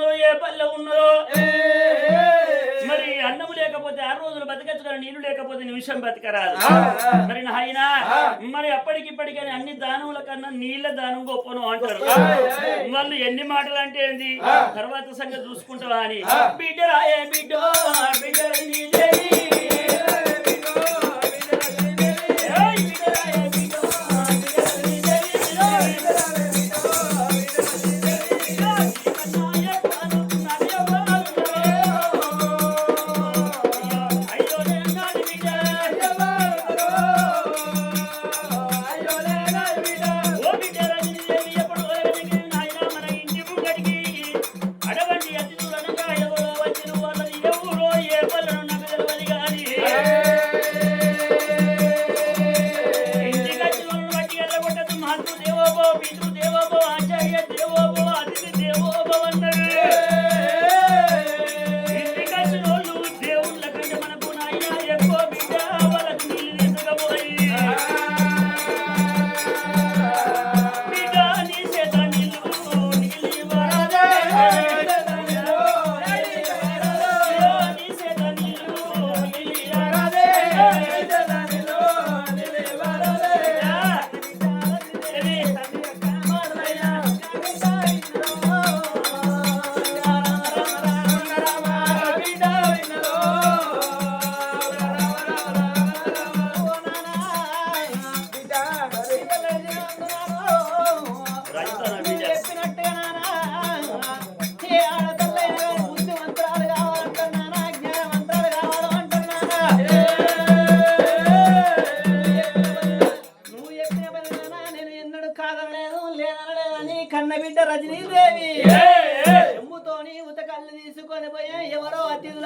ఉన్నదో ఏ పల్లె ఉన్నదో. మరి అన్నం లేకపోతే ఆరు రోజులు బతకచ్చు కానీ నీళ్ళు లేకపోతే నిమిషం బతకరాదు. మరి నాయన మరి అప్పటికిప్పటికని అన్ని దానముల కన్నా నీళ్ళ దానం గొప్పను అంటారు. వాళ్ళు ఎన్ని మాటలు అంటే ఏంది తర్వాత సంగతి చూసుకుంటావా అని. బిడ్డ రాయే బిడ్డ బిడ్డ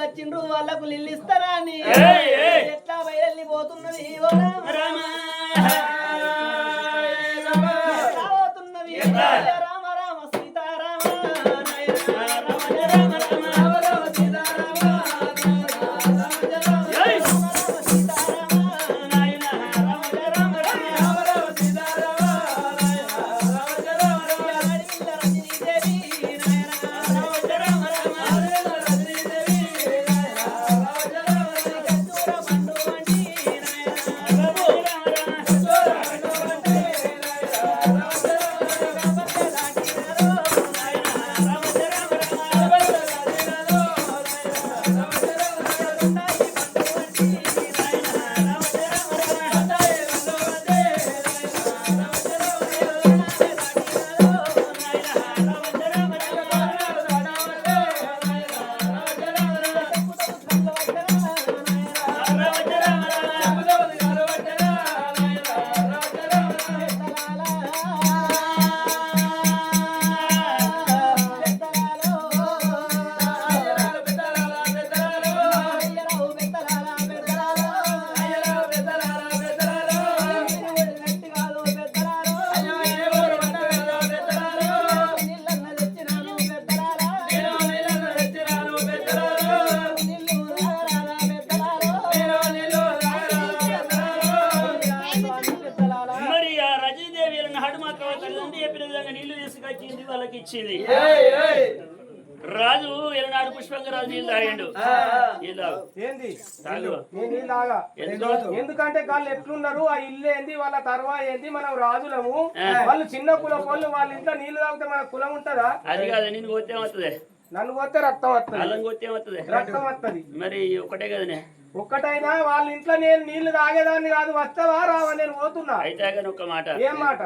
వచ్చిండ్రు వాళ్ళకు లిల్లిస్తారా అని ఏయ్, ఏయ్. ఎట్లా బయలుపోతున్నది ఓ ఇచ్చింది. రాజు ఎలనాడు పుష్పంగా రాజు నీళ్ళు తాగిండు. ఏంది? ఎందుకంటే వాళ్ళు ఎట్లున్నారు? ఆ ఇల్లు ఏంది? వాళ్ళ తర్వా ఏంది? మనం రాజులము. వాళ్ళు చిన్న కులం వాళ్ళు వాళ్ళ ఇంట్లో నీళ్ళు తాగితే మన కులం ఉంటదా? అది కాదు నేను కొత్తే వస్తుంది నన్ను పోతే రక్తం వస్తుంది అల్లం కొత్తే వస్తుంది రక్తం వస్తుంది మరి ఒకటే కదనే? ఒక్కటైనా వాళ్ళ ఇంట్లో నేను నీళ్ళు తాగేదాన్ని కాదు. వస్తావా రావా? నేను పోతున్నా. అయితే ఒక మాట. ఏం మాట?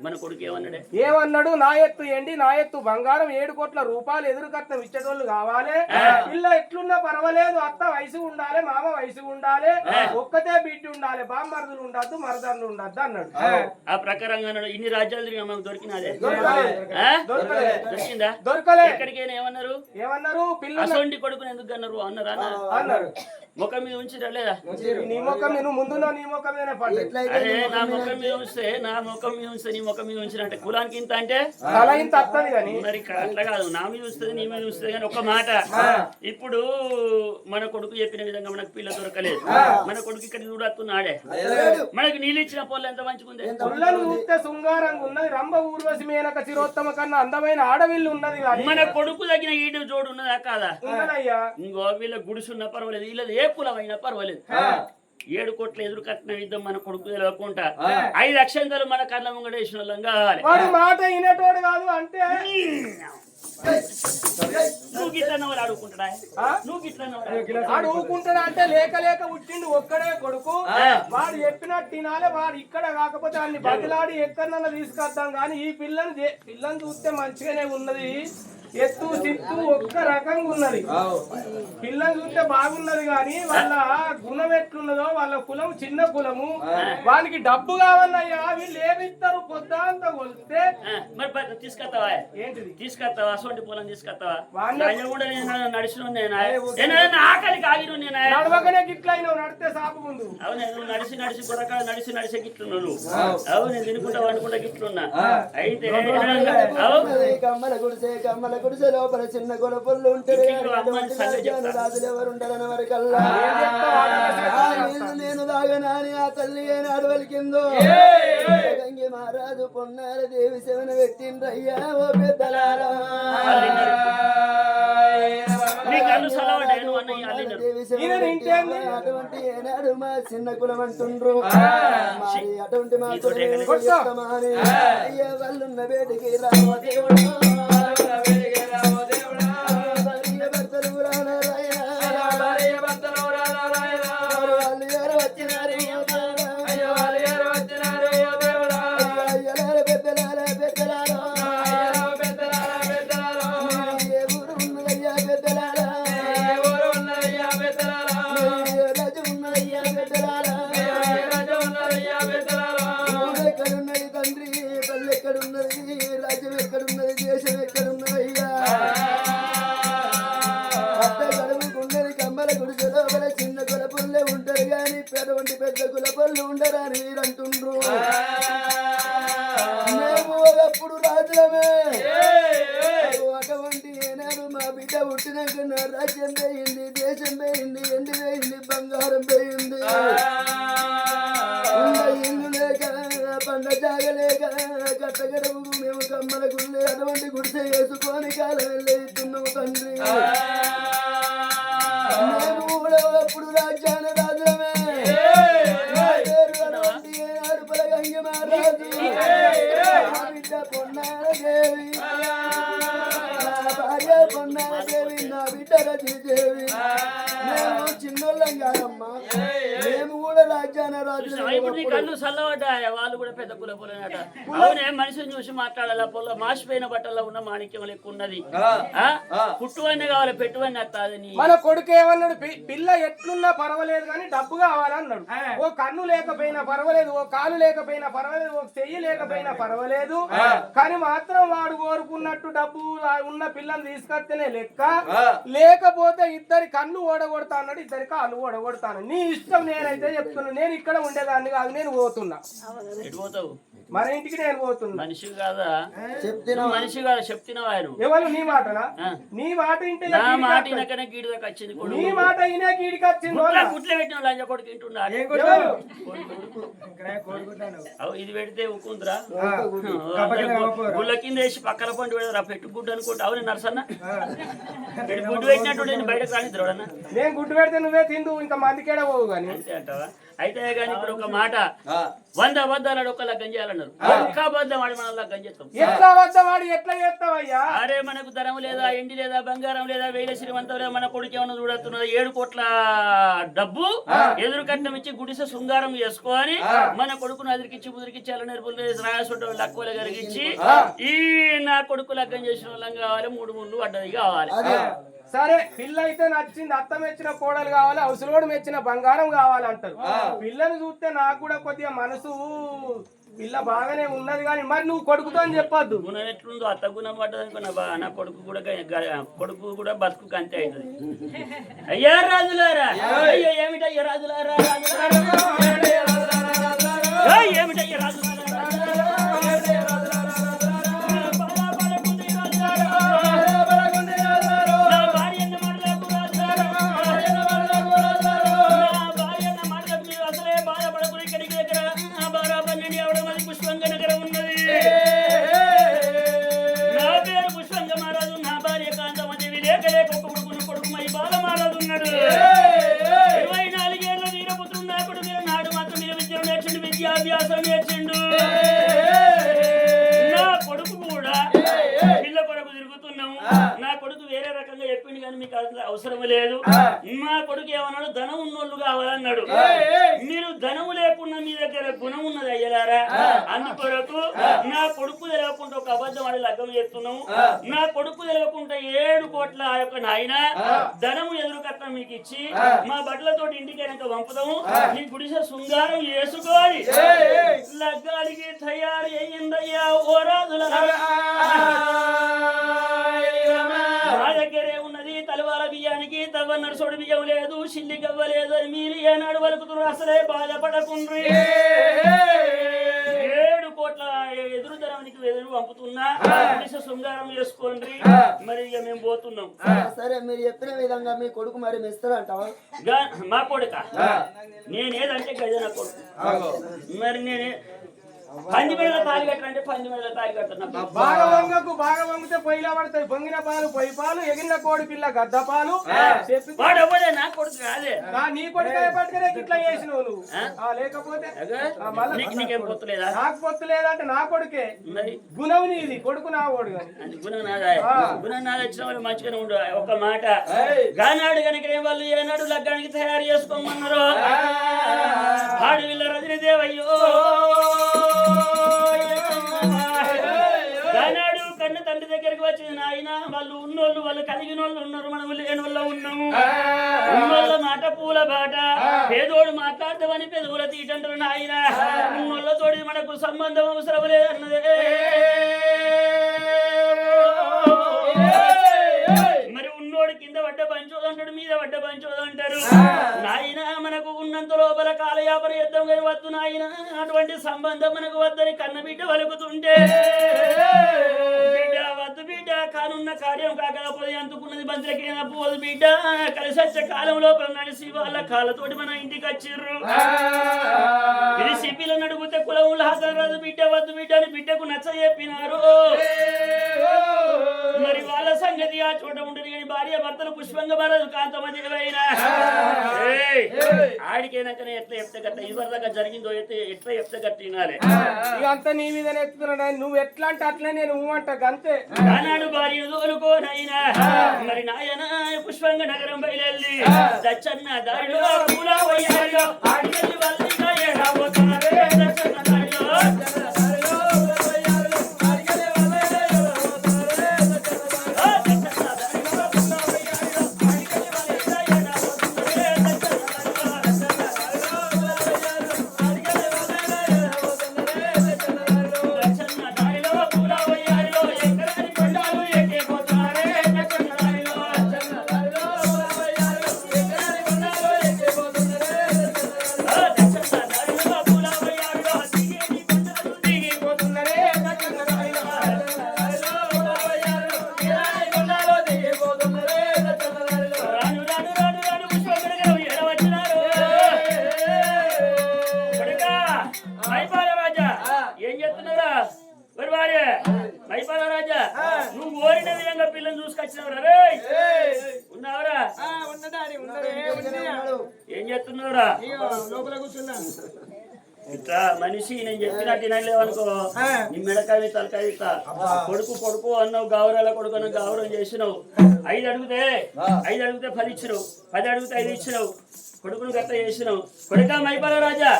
మన కొడుకు ఏమన్నాడే? ఏమన్నాడు? నా ఎత్తు ఎండి నా ఎత్తు బంగారం. ఏడు కోట్ల రూపాయలు ఎదురు కట్నం ఇచ్చేటోళ్ళు కావాలి. పిల్ల ఎట్లున్నా పర్వాలేదు. అత్త వయసు ఉండాలి మామ వయసు ఉండాలి. ఒక్కతే బిడ్డ ఉండాలి బామ్మర్దులు ఉండద్దు మరదర్లు ఉండద్దు అన్నాడు. ఆ. ప్రకారంగా అన్నాడు ఇన్ని రాజ్యాలు మాకు దొరికినదే. దొరికిందా? దొరకలే. ఎక్కడికైనా ఏమన్నారు? ఏమన్నారు? పిల్ల అసొంటి కొడుకుని ఎందుకు అన్నారు? అన్నారా? అన్న? అన్నారు. ముఖం మీద ఉంచిరా లేదా? నీ ముఖం మీద ముందున్న నీ ముఖం ఎట్లయితే అరే నా ముఖం మీద ఉంచితే నా ముఖం మీద ఉంచితే నీ ముఖం మీద కులానికి ఇంత అంటే? తల ఇంత కానీ. మరి కా- అట్లా కాదు. నా మీద ఉంచుతుంది నీ మీద ఉంచుతుంది కానీ ఒక మాట. ఇప్పుడు మన కొడుకు చెప్పిన విధంగా మనకు పిల్ల దొరకలేదు. మన కొడుకు ఇక్కడ చూడత్తున్నాడే. మనకి నీళ్ళు ఇచ్చిన పొలం ఎంత మంచిగుంది పుల్లను చూస్తే శృంగారంగా ఉన్నది. రంభ ఊర్వశి మేనక చిరోత్తమ కన్నా అందమైన ఆడవిల్లు ఉన్నది మన కొడుకు తగిన ఈడు జోడు ఉన్నదా కాదా? ఉన్నదయ్యా. ఇంకో వీళ్ళ గుడిసున్నా పర్వాలేదు. వీళ్ళది ఏ కులం అయినా పర్వాలేదు ఏడు కోట్ల ఎదురు కట్టిన యుద్ధం మన కొడుకు తెలియకుండా ఐదు అక్షంతలు మన కళ్ళ వేసిన వాళ్ళం కావాలి మాట కాదు అంటే నువ్వు గిట్లన్న వాళ్ళు అడుగుకుంటాడా ఆ? నువ్వు గిట్లన్న వాళ్ళు వాడు ఊకుంటాడు అంటే లేక లేక పుట్టిండు ఒక్కడే కొడుకు. వాడు చెప్పినట్టు తినాలి వాడు ఇక్కడ కాకపోతే అన్ని బతిలాడి ఎక్కడన్నా తీసుకొద్దాం కానీ ఈ పిల్లని పిల్లని చూస్తే మంచిగానే ఉన్నది. ఎత్తు సిత్తు ఒక్క రకంగా ఉన్నది. పిల్లని చూస్తే బాగున్నది కానీ వాళ్ళ గుణం ఎట్లున్నదో వాళ్ళ కులం చిన్న కులము. వానికి డబ్బు కావాలయ్యా వీళ్ళు ఏమిస్తారు పొద్దాంత కొలిస్తే తీసుకొస్తావా? ఏంటిది? తీసుకొస్తావా? అసొంటి పొలం తీసుకొస్తావా? వాడిని- ఆయన కూడా నేను నడిచిన నేనా ఆకలికి ఆగిన నేనా నడితే సాపు ముందు. అవును నువ్వు నడిచి నడిచి గుర్రకాడ నడిచి నడిచి గిట్లున్నావు నువ్వు. అవును నేను తినుకుంటా వండుకుంటా గిట్లున్నా. అయితే కమ్మల గుడిసె కమ్మల గుడిసె లోపల చిన్న గొడపళ్ళు ఉంటారు. రాజులు ఎవరు ఉంటారని నేను తాగనాని ఆ తల్లి ఏనాడు వలికిందో మహారాజు పొన్నార దేవి శవన పెట్టిండ్రయ్యా ఓ పెద్దలారా. పెట్టిండ్రు. అటువంటి ఏనాడు మా చిన్న కులం అంటుండ్రు. మరి అటువంటి మా కులం అయ్యా వాళ్ళున్న వేడికి రామ దేవుడు. వేసుకొని కాలం తండ్రి నీ రాజులమే కళ్ళు చల్లబడ్డాయి? వాళ్ళు కూడా పెద్ద కుల పొలనట అవునే మనిషిని చూసి మాట్లాడాల? పొల మాసిపోయిన బట్టల్లో ఉన్న మాణిక్యం లెక్క ఉన్నది ఆ? పుట్టువన్నీ కావాలి పెట్టువన్నీ అత్తాది నీ మన కొడుకు ఏమన్నాడు? పిల్ల ఎట్లున్నా పర్వాలేదు కానీ డబ్బు కావాలన్నాడు ఓ కన్ను లేకపోయినా పర్వాలేదు ఓ కాలు లేకపోయినా పర్వాలేదు ఓ చెయ్యి లేకపోయినా పర్వాలేదు. కానీ మాత్రం వాడు కోరుకున్నట్టు డబ్బు ఉన్న పిల్లని తీసుకొస్తేనే లెక్క. లేకపోతే ఇద్దరి కన్ను ఓడగొడతా అన్నాడు ఇద్దరి కాళ్ళు ఓడగొడతాను నీ ఇష్టం నేనైతే చెప్తున్నా. నేను ఇక్కడ ఉండేదాన్ని కాదు నేను పోతున్నా. ఎటు పోతావు? మన ఇంటికి నేను పోతున్నా. మనిషి కాదా? చెప్తే నువ్వు మనిషి కాదా చెప్తున్నావా నువ్వు? ఎవరు నీ మాటనా? ఆ. నీ మాట ఇంటే నా మాట ఇనకనే గీడి దాకా వచ్చింది నీ మాట అయినా కీడికి వచ్చింది గుట్ల గుట్ల పెట్టిన లంజ కొడుకు? అవు ఇది పెడితే ఉక్కుందిరా గుళ్ళ కింద వేసి పక్కన పండు పెడతారా పెట్టు గుడ్డు అనుకుంటా. అవును నరసన్న? గుడ్డు పెట్టినట్టు నేను బయటకు రానిద్దరుడన్నా నేను గుడ్డు పెడితే నువ్వే తిందు ఇంకా మందికేడ పోవు గాని. అంతే అంటావా? అయితే కానీ ఇప్పుడు ఒక మాట. వంద అబద్ధాలు ఒక లగ్గం చేయాలన్నారు ఒక్క అబద్ధం ఆడి మనం లగ్గం చేస్తాం ఎట్లా వాడు ఎట్లా చేస్తావయ్యా? అరే మనకు ధనం లేదా ఎండి లేదా బంగారం లేదా వేల శ్రీమంతం లేదా మన కొడుకు ఏమన్నా చూడుతున్నది ఏడు కోట్ల డబ్బు ఎదురు కట్నం ఇచ్చి గుడిసె శృంగారం చేసుకొని మన కొడుకును అదిరికిచ్చి ముదిరికిచ్చి అల్ల నేర్పులు రాయసొట్టు లక్కువలు కలిగించి ఈ నా కొడుకు లగ్గం చేసిన వాళ్ళం కావాలి మూడు ముళ్ళు అడ్డది కావాలి. సరే పిల్ల అయితే నచ్చింది అత్త మెచ్చిన కోడలు కావాలి అవసరం మెచ్చిన బంగారం కావాలంటారు పిల్లని చూస్తే నాకు కూడా కొద్దిగా మనసు పిల్ల బాగానే ఉన్నది కానీ మరి నువ్వు కొడుకుతో అని చెప్పొద్దు గుణం ఎట్లుందో అత్త గుణం పడ్డది అనుకున్నా బా నా కొడుకు కూడా కొడుకు కూడా బతుకు అంతే అవుతుంది అయ్యా రాజులారా అయ్యో ఏమిటయ్యా రాజులారా రాజులారా ఏయ్, ఏమిటయ్యా రాజులారా ఉన్నోళ్ళు కావాలన్నాడు మీరు ధనము లేకుండా మీ దగ్గర గుణం ఉన్నది అయ్యలారా? అందుకొరకు నా కొడుకు తెలియకుండా ఒక అబద్ధం అని లగ్గం చేస్తున్నాము. నా కొడుకు తెలియకుండా ఏడు కోట్ల ఆ యొక్క నాయన ధనము ఎదురు కట్నం మీకు ఇచ్చి మా బట్టలతో ఇంటికి వెనక పంపుదాము మీ గుడిసె శృంగారం వేసుకొని లగ్గానికి తయారు అయ్యిందయ్యా ఓ రాజులారా నడుసోడు బియ్యం లేదు సిల్లి గవ్వలేదు అని మీరు ఏనాడు వలుకుతున్నారు. అసలే బాధపడకుండ్రి. ఏడు కోట్ల ఎదురు ధరానికి ఎదురు పంపుతున్నా. శృంగారం చేసుకోండి మరి ఇక మేము పోతున్నాం. సరే మీరు చెప్పిన విధంగా మీ కొడుకు మరి మిస్తారంటావా గా- మా కొడుక? నేనేదంటే గజన కొడుకు. మరి నేనే పంది మీద తాలి కట్టంటే పంది మీద తాలి కట్టను బాగా వంగకు బాగా వంగితే పొయ్యిలా పడతాయి పొంగిన పాలు పొయ్యి పాలు ఎగిరిన కోడి పిల్ల గద్ద పాలు. వాడు ఎవడే? నా కొడుకు కాదే. నీ కొడుకే పట్టుకునే ఇట్లా నువ్వు. ఆ? ఆ, లేకపోతే నీకు పొత్తులేదా? నాకు పొత్తు లేదంటే నా కొడుకే. గుణం నీది కొడుకు నా ఓడు కానీ అది గుణనాదాయ గుణనాద వచ్చిన వాళ్ళు మంచిగానే ఉండు. ఒక మాట. గానాడు కనుక వాళ్ళు ఏనాడు లగ్గానికి తయారు చేసుకోమన్నారు? ఆడవిల్ల రజని దేవయ్యో. వచ్చింది నాయన. వాళ్ళు ఉన్నోళ్ళు వాళ్ళు కలిగిన వాళ్ళు ఉన్నారు. మనం లేని వాళ్ళు ఉన్నాము. ఉన్నోళ్ళ మాట పూల బాట. పేదోడు మాట్లాడతామని పెదవుల తీటంటారు నాయన. ఉన్నోళ్ళతోటి మనకు సంబంధం అవసరం లేదన్నదే. మరి ఉన్నోడు కింద పడ్డ పంచోదు అంటాడు మీద పడ్డ పంచోదు అంటారు. నాయన మనకు ఉన్నంత లోపల కాలయాపన యుద్ధం వద్దు నాయన. అటువంటి సంబంధం మనకు వద్దని కన్న బిడ్డ వలుకుతుంటే వద్దు బిడ్డ. కానున్న కార్యం కాకపోతే అందుకున్నది బంతులకి పోదు బిడ్డ. కలిసి వచ్చే కాలం లోపల నడిసి వాళ్ళ కాళ్ళతోటి మన ఇంటికి వచ్చిర్రు. ఇది సిపిలను అడిగితే కులములు హాజరు బిడ్డ వద్దు బిడ్డ అని బిడ్డకు నచ్చ చెప్పినారు. మరి వాళ్ళ సంగతి ఆ చోట ఉంటుంది కానీ భార్య భర్తలు పుష్పంగా మరదు కాంతమది ఆడికైనాకనే ఎట్లా చెప్తే గట్ట ఇవరిదాకా జరిగిందో అయితే ఎట్లా చెప్తే వినాలి. ఇక అంతా నీ మీద ఎత్తుతున్నా నువ్వు ఎట్లా అంటే అట్లే నేను అంట ఆనాడు భార్య తోలుకోనైనా. మరి నాయన పుష్పంగ నగరం బయలుదేరి. దచ్చన్న దారిలో పూల వాళ్ళు ఏడాపోతున్నారే దచ్చన్న ఏం చెప్తున్నావురా లోపల కూర్చున్నా ఇట్లా మనిషి నేను చెప్పినట్టు వినలేవనుకో నీ మెడకాయ తలకాయ. కొడుకు కొడుకు అన్నావు గౌరవాల కొడుకు అన్న గౌరవం చేసినావు. ఐదు అడిగితే ఐదు అడిగితే పది ఇచ్చినావు. పది అడిగితే ఐదు ఇచ్చినావు. కొడుకును గట్ట చేసినావు. కొడుక మైపాల రాజా?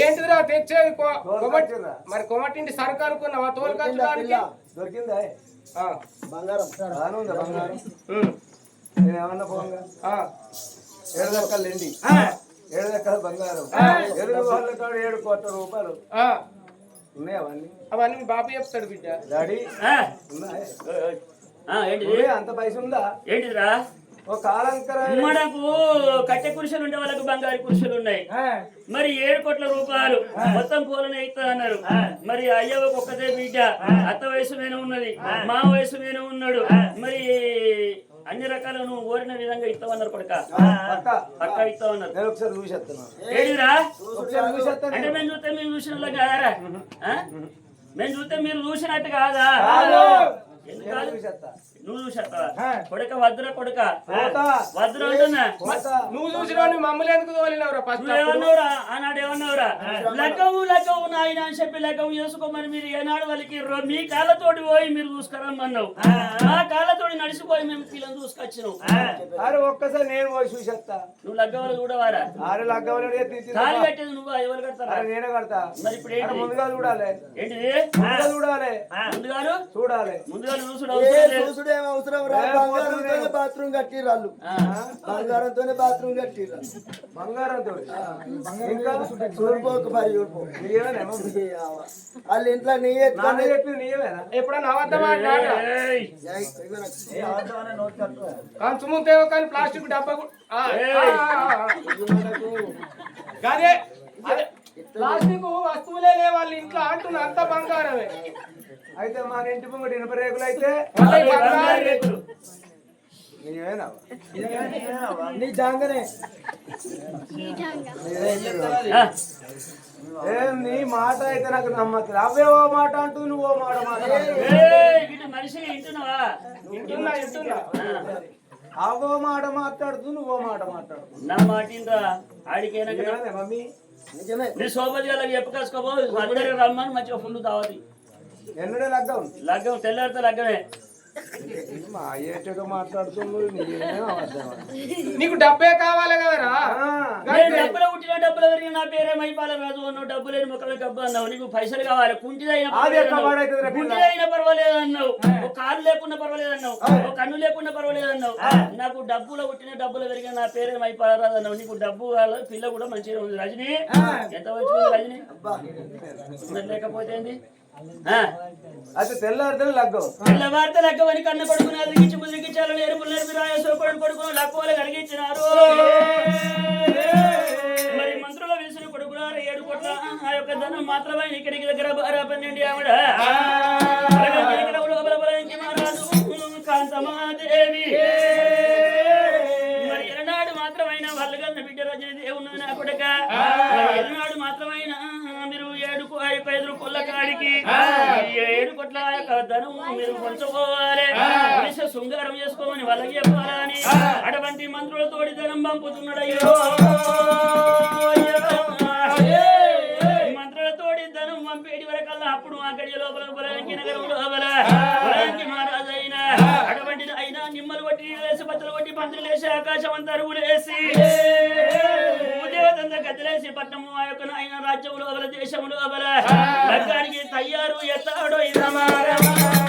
ఏంటిదిరా తెచ్చేది. మరి కొమటింటి సరుకు అనుకున్నావా? తోలుకొచ్చడానికి? దొరికిందా? బంగారం. బాగానే ఉందా బంగారం. నేను ఏమన్నా పోంగా? ఏడు ఏడు లెక్కలు బంగారం. ఎరుడు వాళ్ళ కాడ ఏడు కోట్ల రూపాయలు. ఉన్నాయి అవన్నీ? అవన్నీ మీ బాబు చెప్తాడు బిడ్డ. డాడీ ఆ, ఉన్నాయి? అంత పైస ఉందా? కాలంకర మనకు కట్టె కురుషులు ఉండే వాళ్ళకు బంగారు కురుషులు ఉన్నాయి. మరి ఏడు కోట్ల రూపాయలు మొత్తం పూలను ఇస్తా అన్నారు. మరి అయ్యవకు ఒక్కతే బిడ్డ. అత్త వయసు మీద ఉన్నది. మా వయసు మీద ఉన్నాడు. మరి అన్ని రకాలు నువ్వు కోరిన విధంగా ఇస్తామన్నారు కొడుక పక్క. ఇస్తామన్నారు. నేను ఒకసారి చూసేస్తున్నాను. ఏడిరా? ఒకసారి చూసేస్తాను. అంటే మేము చూస్తే మీరు చూసిన కాదారా? మేము చూస్తే మీరు చూసినట్టు కాదా? ఎందుకు నువ్వు చూసేస్తావా? కొడుక వద్దురా కొడుక. పోతా. వద్దురా అంటున్నా. పోతా. నువ్వు చూసిన మమ్మల్ని ఎందుకు తోలినవరా ఫస్ట్ ఏమన్నావురా? ఆనాడు ఏమన్నావురా? లగ్గవు లగ్గవు నాయన అని చెప్పి లగ్గవు చేసుకోమని మీరు ఏనాడు వాళ్ళకి మీ కాళ్ళతోటి పోయి మీరు చూసుకురమ్మన్నావు. మా కాళ్ళతోటి నడిచిపోయి మేము పిల్లలు చూసుకొచ్చినావు. అరే ఒక్కసారి నేను పోయి చూసేస్తా. నువ్వు లగ్గవలు చూడవారా? ఆరు లగ్గవలే తాళి కట్టేది నువ్వు ఎవరు కడతారా? అరే నేనే కడతా. మరి ఇప్పుడు అరే ఏంటి? ముందుగా చూడాలి. ఏంటిది? ముందుగా చూడాలి. ముందుగారు చూడాలి. ముందుగా చూసుడు ఏ అవసరం రా? బంగారంతోనే బాత్రూమ్ కట్టిర్రాళ్ళు. బంగారంతోనే బాత్రూమ్ కట్టిర్రా బంగారంతో ఇంకా చూడిపోకు పరి చూడిపో వాళ్ళ ఇంట్లో నీ ఎప్పుడన్నా కానీ ప్లాస్టిక్ డబ్బా ప్లాస్టిక్ వస్తువులే లే వాళ్ళ ఇంట్లో అంటున్నా అంత బంగారమే. అయితే మా ఇంటి ముంగట ఇనుప రేకులు అయితే నీ జాంగనే. ఏం నీ మాట అయితే నాకు నమ్మట్లేదు అవే ఓ మాట అంటూ నువ్వు ఓ మాట మాట్లాడు అవో మాట మాట్లాడుతూ నువ్వో మాట మాట్లాడు నా మాట ఆడికైనా మమ్మీ? నీ సోపతి వాళ్ళకి చెప్పుకోసుకోబో అందరికి రమ్మని మంచిగా ఫుల్ తావది ఎన్నడే లగ్గం లగ్గం తెల్లారితే లగ్గమే మా ఏటో మాట్లాడుతున్నావు నీవేమో అబద్ధమా? నీకు డబ్బే కావాలి కదరా? ఆ, నేను డబ్బులు పుట్టిన డబ్బులు పెరిగిన నా పేరే మైపాల రాజు అన్నావు డబ్బు లేని ముఖమే గబ్బు అన్నావు. నీకు పైసలు కావాలి కుంటిదైన? కుంటిదైన పర్వాలేదు అన్నావు. ఒక కాలు లేకుండా పర్వాలేదు అన్నావు. ఒక కన్ను లేకుండా పర్వాలేదు అన్నావు. నాకు డబ్బులో పుట్టిన డబ్బులు పెరిగిన నా పేరే మైపాల రాజు అన్నావు. నీకు డబ్బు కావాలి, పిల్ల కూడా మంచిగా ఉంది. రజని ఎంత వచ్చి రజని? లేకపోతే అయితే తెల్లారితే లగ్గం. తెల్లవారితే లెక్కవని కన్న కొడుకుని అదిగించి ముదిరించాలని ఎరుపులు నేర్పి రాయేశ్వర కొడుకు కొడుకును లక్కువలు కలిగించినారు మరి మంత్రుల విసురు కొడుకులారు ఏడు కోట్ల ఆ యొక్క ధనం మాత్రమే ఇక్కడికి దగ్గర పన్నెండు ఆవిడ. మహారాజు కాంతమాదేవి. మరి ఎలనాడు మాత్రమైన వాళ్ళు కన్న బిడ్డ రజని దేవుని నా కొడక ఎలనాడు ఏడు కొట్ల యొక్క ధనం మీరు పంచుకోవాలి. మనిషి శృంగారం చేసుకోమని వాళ్ళకి చెప్పాలని. అటువంటి మంత్రులతోటి ధనం పంపుతున్నాడయ్యో. మంత్రులతోటి ధనం పంపేటి వరకల్లా అప్పుడు ఆ గడియ లోపల బలానికి నగరం లోపల బలానికి మహారాజైన అటువంటి అయినా నిమ్మలు కొట్టి వేసి బట్టలు కొట్టి పంతులు వేసి ఆకాశం అంతా అరుగులేసి గంధ గదిలేసి పట్టము ఆ యొక్క ఆయన రాజ్యములు అవల దేశములు అవల రకానికి తయారు ఎత్తాడో ఇదమారమా